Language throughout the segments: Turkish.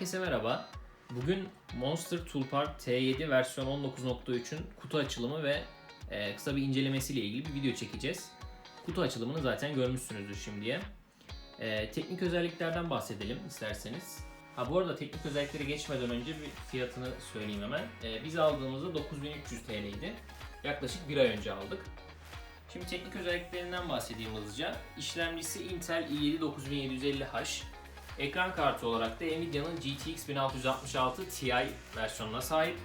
Herkese merhaba. Bugün Monster Toolpart T7 versiyon 19.3'ün kutu açılımı ve e, kısa bir incelemesiyle ilgili bir video çekeceğiz. Kutu açılımını zaten görmüşsünüzdür şimdiye. E, teknik özelliklerden bahsedelim isterseniz. Ha bu arada teknik özelliklere geçmeden önce bir fiyatını söyleyeyim hemen. E, biz aldığımızda 9300 TL'ydi. Yaklaşık bir ay önce aldık. Şimdi teknik özelliklerinden bahsedeyim hızlıca. İşlemcisi Intel i7 9750H. Ekran kartı olarak da Nvidia'nın GTX 1666 Ti versiyonuna sahip.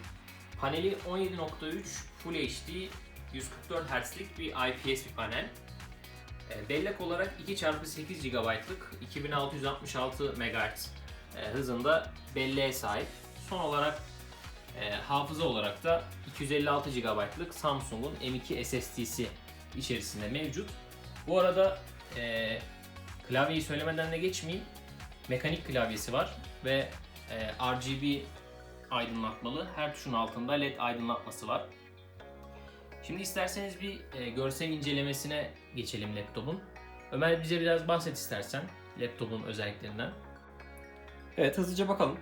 Paneli 17.3 Full HD 144 Hz'lik bir IPS bir panel. E, Bellek olarak 2x8 GB'lık 2666 MHz hızında belleğe sahip. Son olarak e, hafıza olarak da 256 GB'lık Samsung'un M2 SSD'si içerisinde mevcut. Bu arada e, klavyeyi söylemeden de geçmeyeyim. Mekanik klavyesi var ve e, RGB aydınlatmalı. Her tuşun altında LED aydınlatması var. Şimdi isterseniz bir e, görsel incelemesine geçelim laptopun. Ömer bize biraz bahset istersen laptopun özelliklerinden. Evet hızlıca bakalım.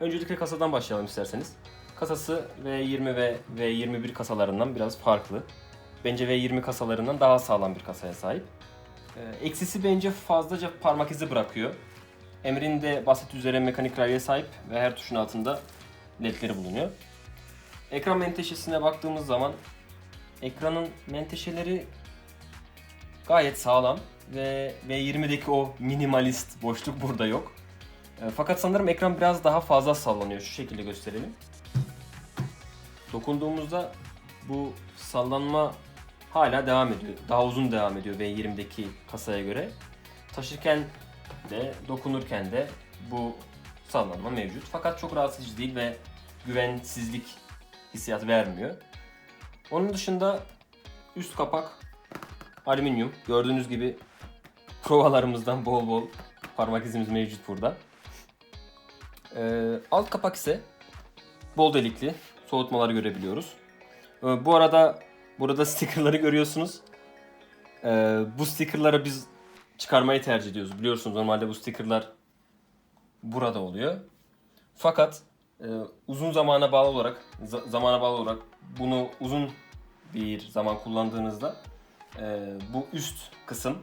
Öncelikle kasadan başlayalım isterseniz. Kasası V20 ve V21 kasalarından biraz farklı. Bence V20 kasalarından daha sağlam bir kasaya sahip. Ee, Eksisi bence fazlaca parmak izi bırakıyor. Emrin de basit üzere mekanik klavyeye sahip ve her tuşun altında ledleri bulunuyor. Ekran menteşesine baktığımız zaman ekranın menteşeleri gayet sağlam ve V20'deki o minimalist boşluk burada yok. E, Fakat sanırım ekran biraz daha fazla sallanıyor. Şu şekilde gösterelim. Dokunduğumuzda bu sallanma hala devam ediyor. Daha uzun devam ediyor V20'deki kasaya göre. Taşırken de dokunurken de bu sallanma mevcut. Fakat çok rahatsız değil ve güvensizlik hissiyatı vermiyor. Onun dışında üst kapak alüminyum. Gördüğünüz gibi provalarımızdan bol bol parmak izimiz mevcut burada. Ee, alt kapak ise bol delikli. Soğutmaları görebiliyoruz. Ee, bu arada burada stickerları görüyorsunuz. Ee, bu stickerları biz çıkarmayı tercih ediyoruz. Biliyorsunuz normalde bu stickerlar burada oluyor. Fakat e, uzun zamana bağlı olarak za- zamana bağlı olarak bunu uzun bir zaman kullandığınızda e, bu üst kısım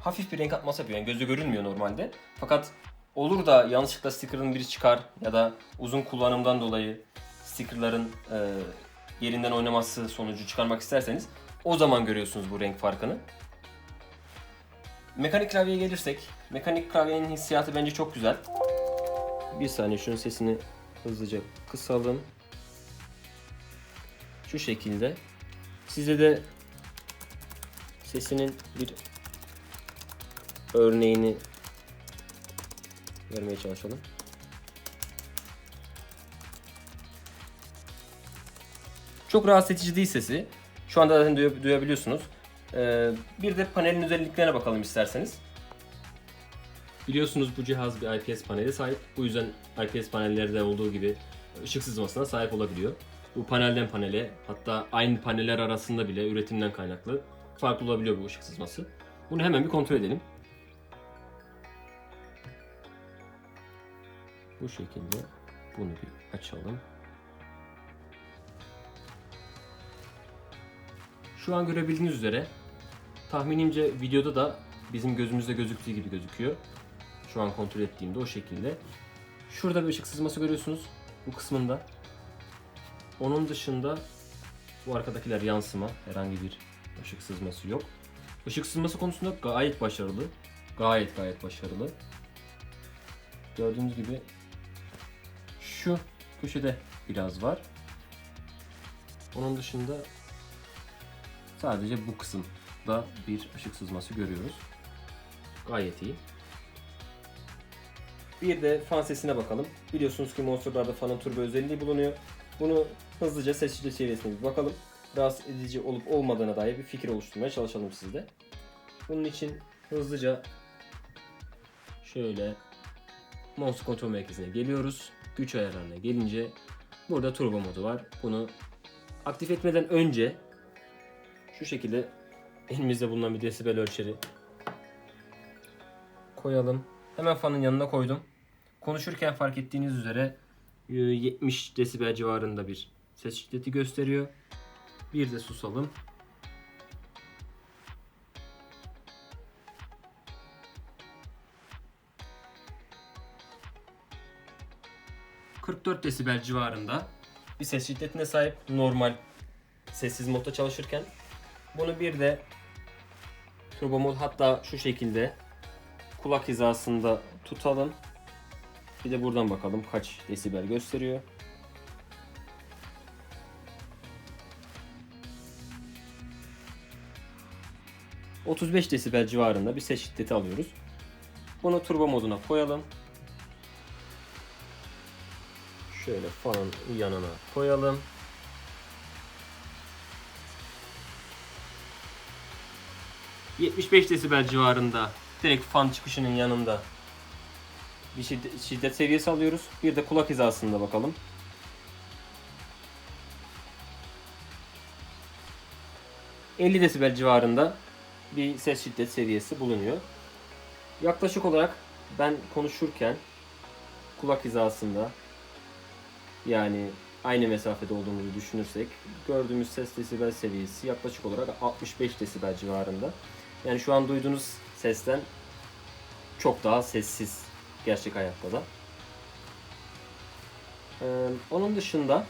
hafif bir renk atması yapıyor. Yani gözü görünmüyor normalde. Fakat olur da yanlışlıkla sticker'ın biri çıkar ya da uzun kullanımdan dolayı sticker'ların e, yerinden oynaması sonucu çıkarmak isterseniz o zaman görüyorsunuz bu renk farkını. Mekanik klavyeye gelirsek, mekanik klavyenin hissiyatı bence çok güzel. Bir saniye şunun sesini hızlıca kısalım. Şu şekilde. Size de sesinin bir örneğini vermeye çalışalım. Çok rahatsız edici değil sesi. Şu anda zaten duya- duyabiliyorsunuz. Ee, bir de panelin özelliklerine bakalım isterseniz. Biliyorsunuz bu cihaz bir IPS paneli sahip. Bu yüzden IPS panellerde olduğu gibi ışık sızmasına sahip olabiliyor. Bu panelden panele hatta aynı paneller arasında bile üretimden kaynaklı farklı olabiliyor bu ışık sızması. Bunu hemen bir kontrol edelim. Bu şekilde bunu bir açalım. Şu an görebildiğiniz üzere tahminimce videoda da bizim gözümüzde gözüktüğü gibi gözüküyor. Şu an kontrol ettiğimde o şekilde. Şurada bir ışık sızması görüyorsunuz bu kısmında. Onun dışında bu arkadakiler yansıma. Herhangi bir ışık sızması yok. Işık sızması konusunda gayet başarılı. Gayet gayet başarılı. Gördüğünüz gibi şu köşede biraz var. Onun dışında sadece bu kısımda bir ışık sızması görüyoruz. Gayet iyi. Bir de fan sesine bakalım. Biliyorsunuz ki Monster'larda fanın turbo özelliği bulunuyor. Bunu hızlıca sessizlik seviyesine bir bakalım. Rahatsız edici olup olmadığına dair bir fikir oluşturmaya çalışalım sizde. Bunun için hızlıca şöyle mouse kontrol merkezine geliyoruz. Güç ayarlarına gelince burada turbo modu var. Bunu aktif etmeden önce şu şekilde elimizde bulunan bir desibel ölçeri koyalım. Hemen fanın yanına koydum. Konuşurken fark ettiğiniz üzere e, 70 desibel civarında bir ses şiddeti gösteriyor. Bir de susalım. ...44 desibel civarında bir ses şiddetine sahip normal sessiz modda çalışırken. Bunu bir de turbo mod hatta şu şekilde kulak hizasında tutalım. Bir de buradan bakalım kaç desibel gösteriyor. ...35 desibel civarında bir ses şiddeti alıyoruz. Bunu turbo moduna koyalım. Şöyle fanın yanına koyalım. ...75 desibel civarında... ...direkt fan çıkışının yanında... ...bir şiddet, şiddet seviyesi alıyoruz. Bir de kulak hizasında bakalım. ...50 desibel civarında... ...bir ses şiddet seviyesi bulunuyor. Yaklaşık olarak ben konuşurken... ...kulak hizasında... Yani aynı mesafede olduğumuzu düşünürsek gördüğümüz ses desibel seviyesi yaklaşık olarak 65 desibel civarında. Yani şu an duyduğunuz sesten çok daha sessiz gerçek hayatta da. Ee, onun dışında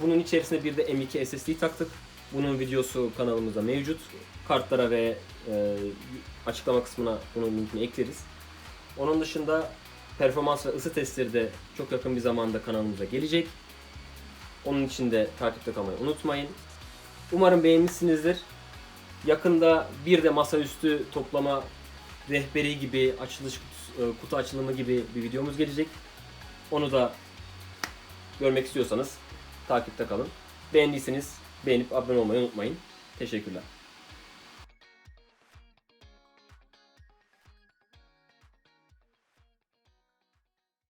bunun içerisine bir de M2 SSD taktık. Bunun videosu kanalımızda mevcut. Kartlara ve e, açıklama kısmına bunun linkini ekleriz. Onun dışında performans ve ısı testleri de çok yakın bir zamanda kanalımıza gelecek. Onun için de takipte kalmayı unutmayın. Umarım beğenmişsinizdir. Yakında bir de masaüstü toplama rehberi gibi açılış kutu- e, kutu açılımı gibi bir videomuz gelecek. Onu da görmek istiyorsanız takipte kalın. Beğendiyseniz beğenip abone olmayı unutmayın. Teşekkürler.